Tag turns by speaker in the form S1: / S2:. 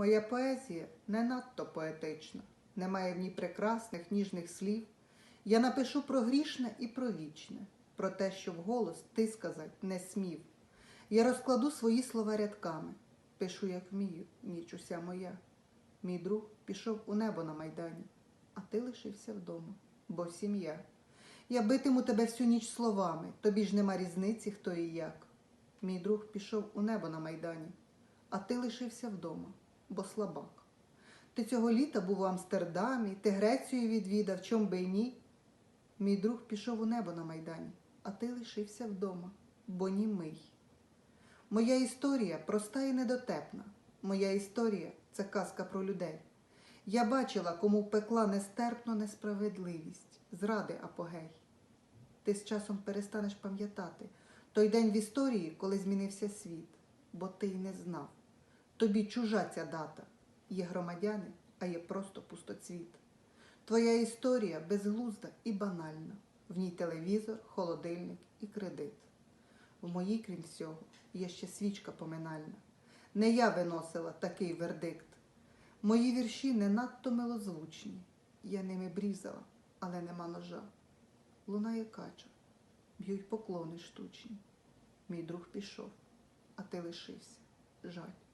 S1: Моя поезія не надто поетична, немає в ній прекрасних ніжних слів. Я напишу про грішне і про вічне, про те, що вголос ти сказать не смів. Я розкладу свої слова рядками, пишу, як вмію, ніч уся моя. Мій друг пішов у небо на майдані, а ти лишився вдома, бо сім'я. Я битиму тебе всю ніч словами, тобі ж нема різниці, хто і як. Мій друг пішов у небо на майдані, а ти лишився вдома, бо слабак. Ти цього літа був у Амстердамі, ти Грецію відвідав, чом би й ні. Мій друг пішов у небо на майдані, а ти лишився вдома, бо німий. Моя історія проста і недотепна. Моя історія це казка про людей. Я бачила, кому пекла нестерпну несправедливість, зради апогей. Ти з часом перестанеш пам'ятати той день в історії, коли змінився світ, бо ти й не знав. Тобі чужа ця дата. Є громадяни, а є просто пустоцвіт. Твоя історія безглузда і банальна. В ній телевізор, холодильник і кредит. В моїй, крім всього, є ще свічка поминальна. Не я виносила такий вердикт. Мої вірші не надто милозвучні. Я ними брізала, але нема ножа. Лунає кача, б'ють поклони штучні. Мій друг пішов, а ти лишився. Жаль.